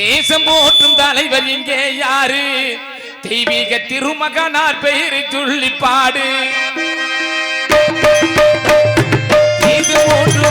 தேசம் போற்றும் தலைவர் இங்கே யாரு? தெய்வீக திருமகனார் பெயரை துள்ளி பாடு. போற்றும்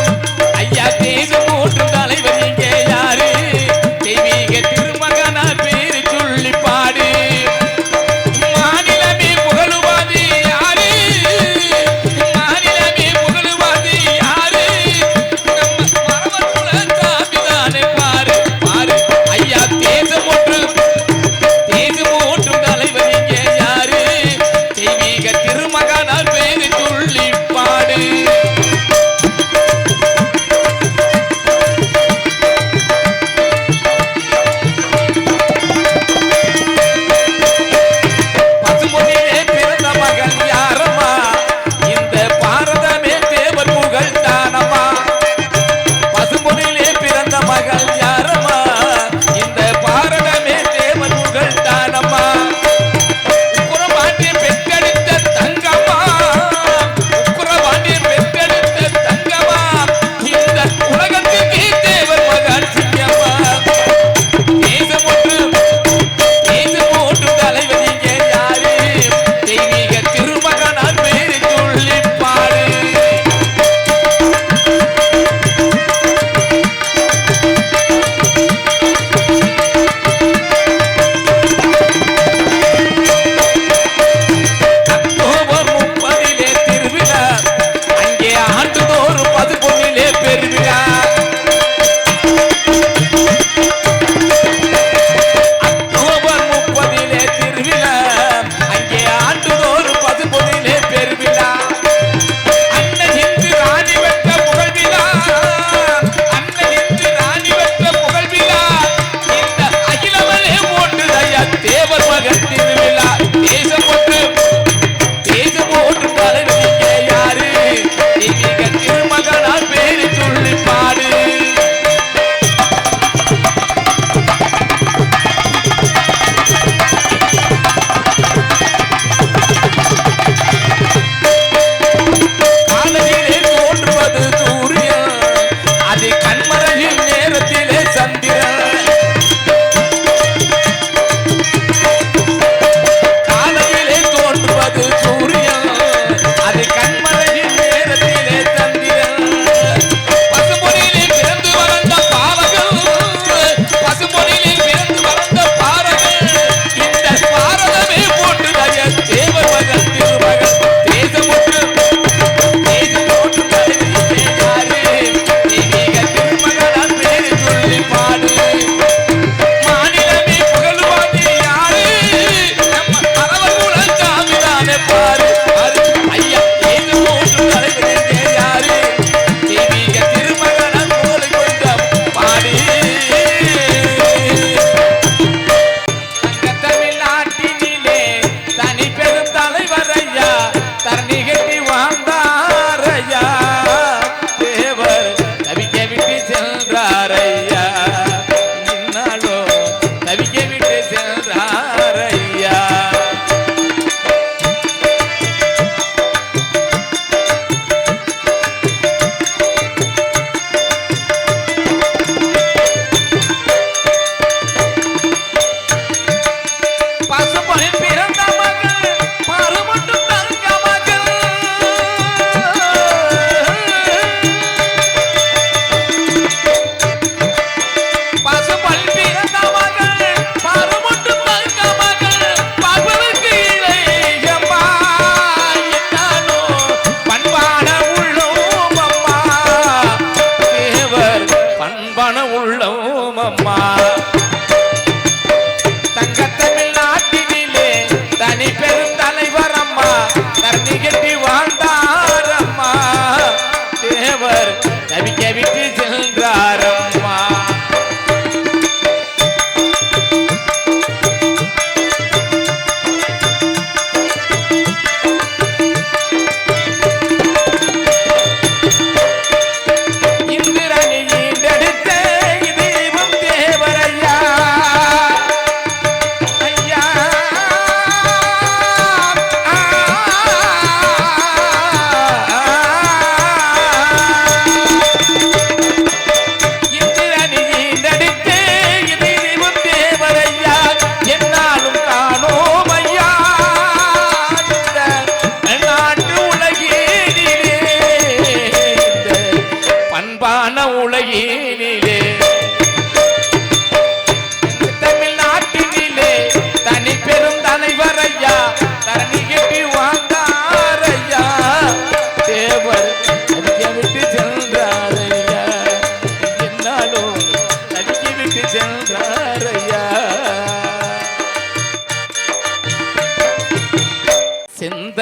¡Siempre!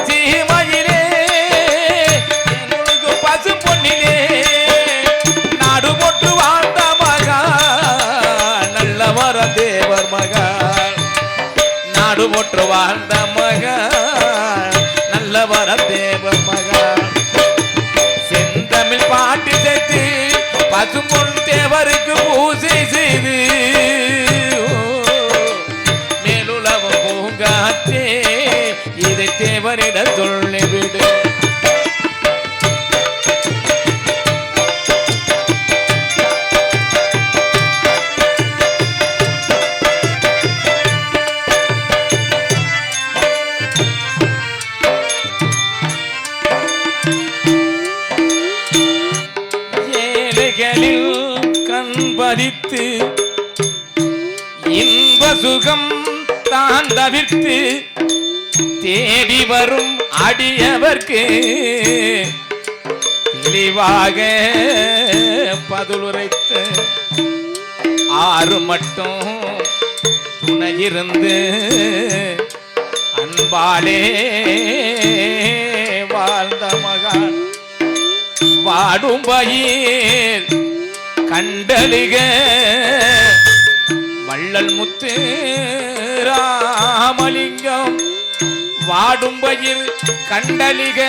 தென்மரவசி மயிலே நாடு போட்டு வாழ்ந்த மகா நல்ல வர மகா. நாடு தேவர் மகா. செந்தமிழ் பாட்டு சேர்த்து பசும்பொன் தேவருக்கு பூசை செய்து வரும் அடியவர்க்கு தெளிவாக பதிலுரைத்து ஆறு மட்டும் துணையிருந்து அன்பாலே வாழ்ந்த மகான். வாடும் பயிர் கண்டலிக வள்ளல் முத்து ராமலிங்கம். வாடும்பயில் கண்டலிக.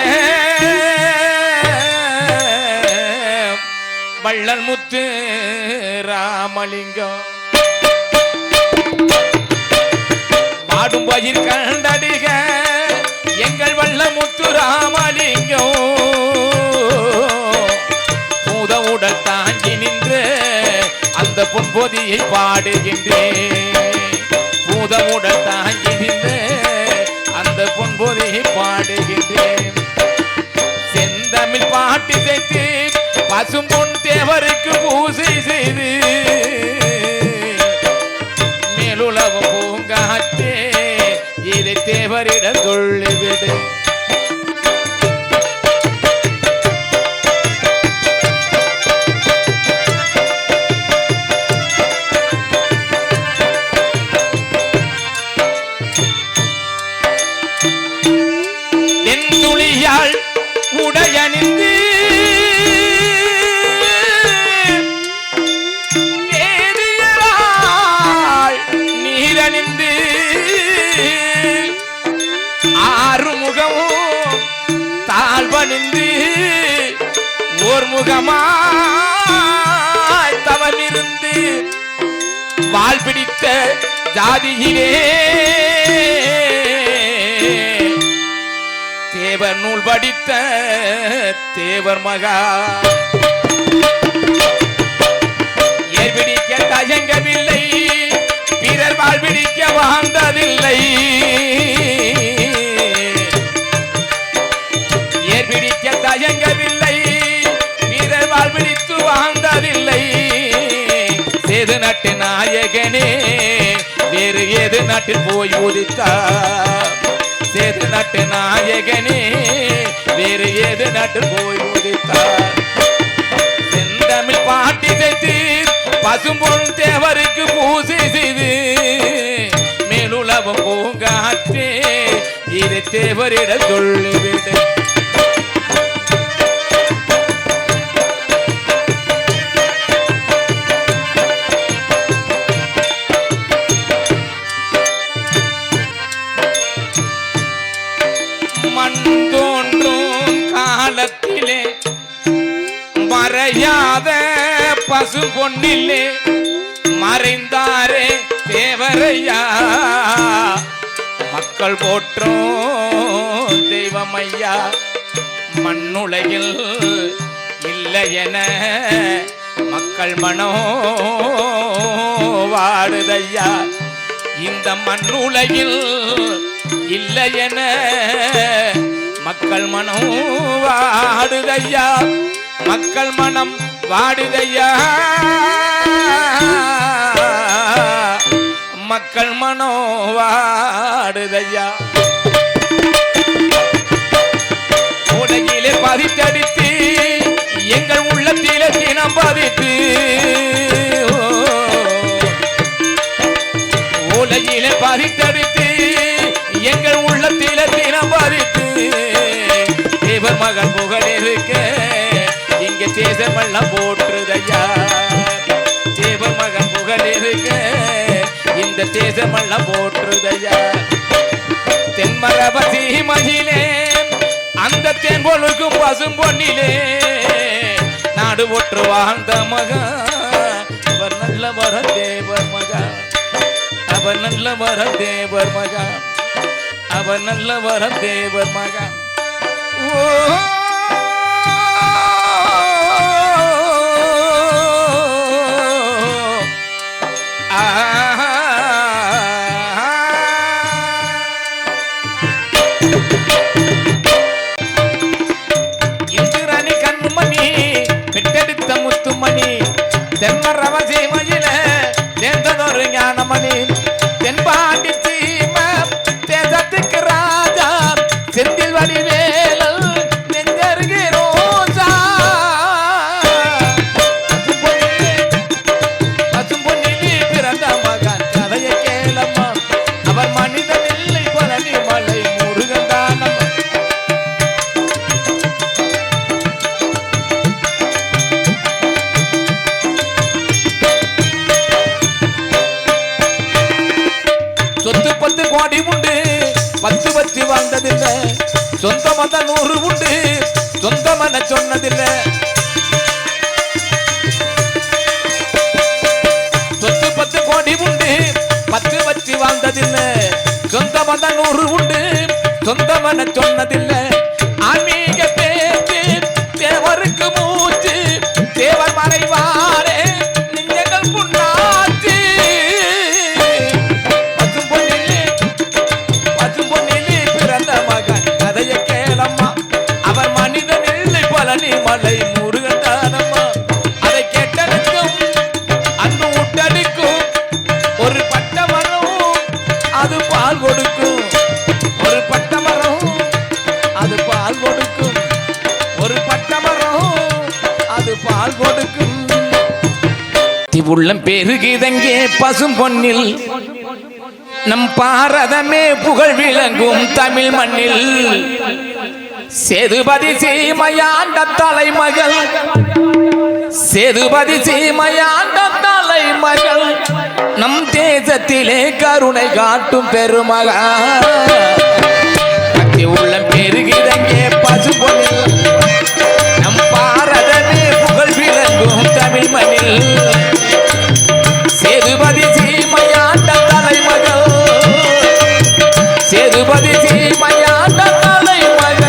வள்ளல் முத்து ராமலிங்கம். வாடும் பயிர் கண்டடிக எங்கள் வள்ள முத்து ராமலிங்கம். பூத உடல் தாங்கி நின்று அந்த பொன்பொதியை பாடுகின்றேன். பூத உடல் தாங்கி நின்று விதைத்து சேர்த்து பசும்பொன் தேவருக்கு பூசை செய்து மேலுலக பூங்காற்றே இதை தேவரிடம் சொல்லிவிடு. நின்று ஆறு முகமும் தாழ்வணிந்து ஓர் முகமாய் தவமிருந்து வால் பிடித்த ஜாதியிலே தேவர் நூல் படித்த தேவர் மகா. ஏற்பிடிக்க தயங்கவில்லை. வீரர் வாழ்விடிக்க வாழ்ந்ததில்லை ஏற்பிடிக்க தயங்கவில்லை. வீரர் வாழ்விடித்து வாழ்ந்ததில்லை சேது நட்டு நாயகனே வேறு ஏது நாட்டில் போய் உதித்தார்? சேது நட்டு நாயகனே வேறு ஏது நாட்டில் போய் உதித்தார்? தமிழ் பாட்டி செய்து பசும்பொன் தேவருக்கு பூசை செய்து மேலுலகம் பூங்காற்றே. இதை தேவரிட சொல்லிவிடு. பசு பொன்னிலே மறைந்தாரே தேவரையா. மக்கள் போற்றும் தெய்வமையா. மண்ணுலகில் இல்லை என மக்கள் மனோ வாடுதையா. இந்த மண்ணுலகில் இல்லை என மக்கள் மனம் வாடுதையா. மக்கள் மனம் வாடுதையா. மக்கள் மனோ வாடுதையா. உலகிலே பதித்தடித்து எங்கள் உள்ளத்திலே தினம் பதித்து உலகிலே பதித்தடித்து எங்கள் உள்ளத்திலே தினம் பதித்து தேவர் மகன் புகழ் இருக்க சேதமெல்லாம் போற்றுதையா? தேவ மகன் புகழ் இருக்க இந்த சேதமெல்லாம் போற்றுதையா? தென்மரபதி மகிழே அந்த தேன் பொழுக்கும் பசும் பொன்னிலே நாடு ஒற்று வாழ்ந்த மகா. அவர் நல்ல வர தேவர் மகா. அவர் நல்ல வர தேவர் மகா. அவர் நல்ல வர தேவர் மகா. ஓ உள்ளம் பெருகிதங்கே பசும் பொன்னில். நம் பாரதமே புகழ் விளங்கும் தமிழ் மண்ணில். சேதுபதி சீமையாண்ட தலைமகள். சேதுபதி சீமையாண்ட தலைமகள். நம் தேசத்திலே கருணை காட்டும் பெருமகா உள்ளம் பெருகிதங்கே பசு பொன்னில். நம் பாரதமே புகழ் விளங்கும் தமிழ் மண்ணில். சேதுபதி சீமையாண்ட தலைமகள் சேதுபதி சீமையாண்ட தலைமகள்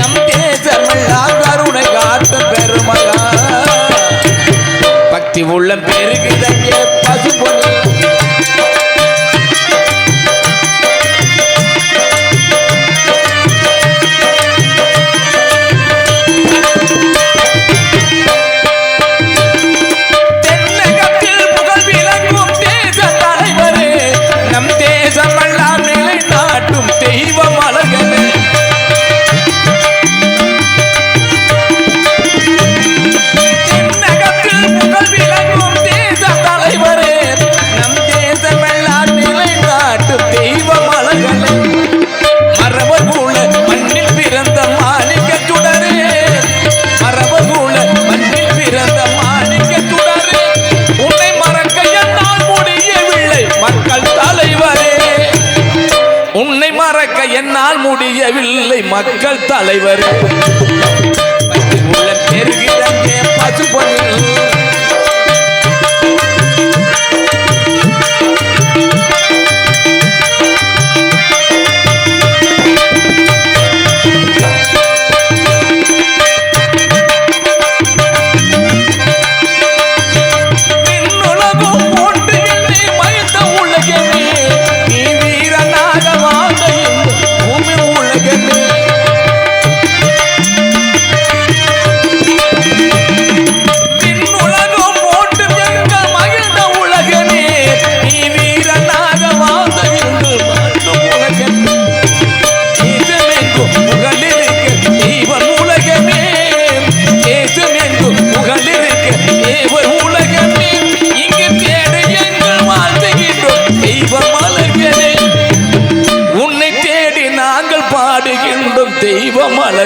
நம் தேசமெல்லாம் கருணை காட்டும் பெருமகா பக்தி உள்ளம் பெருகிதங்கே பசு என்னால் முடியவில்லை மக்கள் தலைவர்.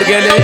beginning.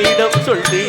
நம்மிடம் சொல்லி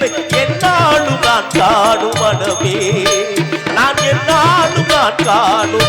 என்னை என்னாலும் நான் காணும் மனமே. நான் என்னாலும் நான் காணும்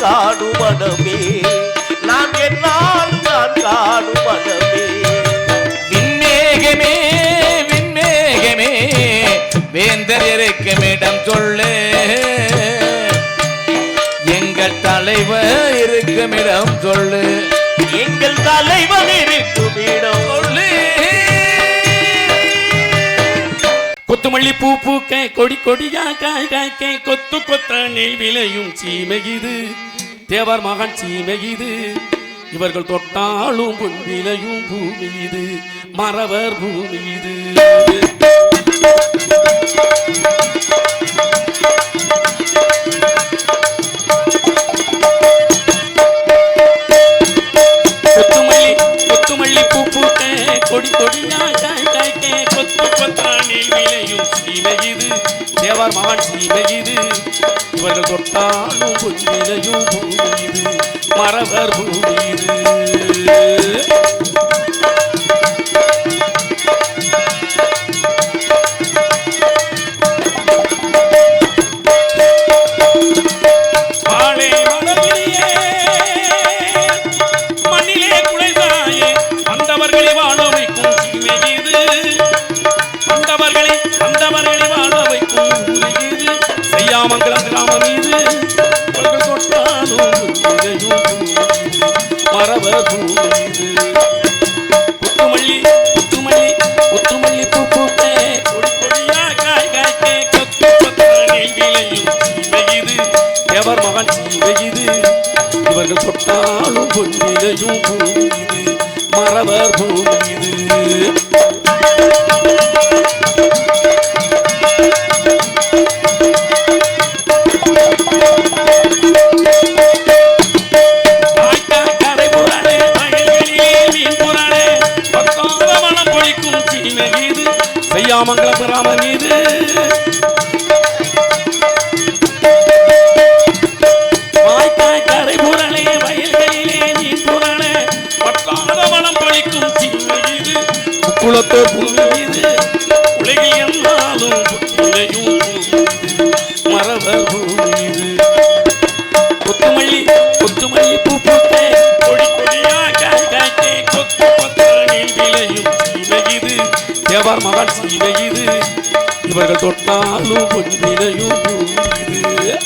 காணும் மனமே நான் என்னாலும் நான் காணும் மனமே விண்மேகமே விண்மேகமே வேந்தர் இருக்கும் இடம் சொல்லு. எங்கள் தலைவர் இருக்கும் இடம் சொல்லு. எங்கள் தலைவர் கொத்துமல்லி பூ பூக்க கொடி கொடியா காய் காய்க்க கொத்து கொத்தானே விளையும் சீமையுது தேவர் மகன் சீமையுது இவர்கள் தொட்டாலும் பொன் விளையும் பூமி இது. மறவர் பூமி இது. தொட்டார் மாட்சியில இது இவர்கள் தொட்டாலும் பொன்னிலையும் பூமி இது மரவர் பூமி இது இவையும் இவையுது தேவார் மகான் இவையுது இவர்கள் தொட்டாலும் பொன்னிலையும் இது.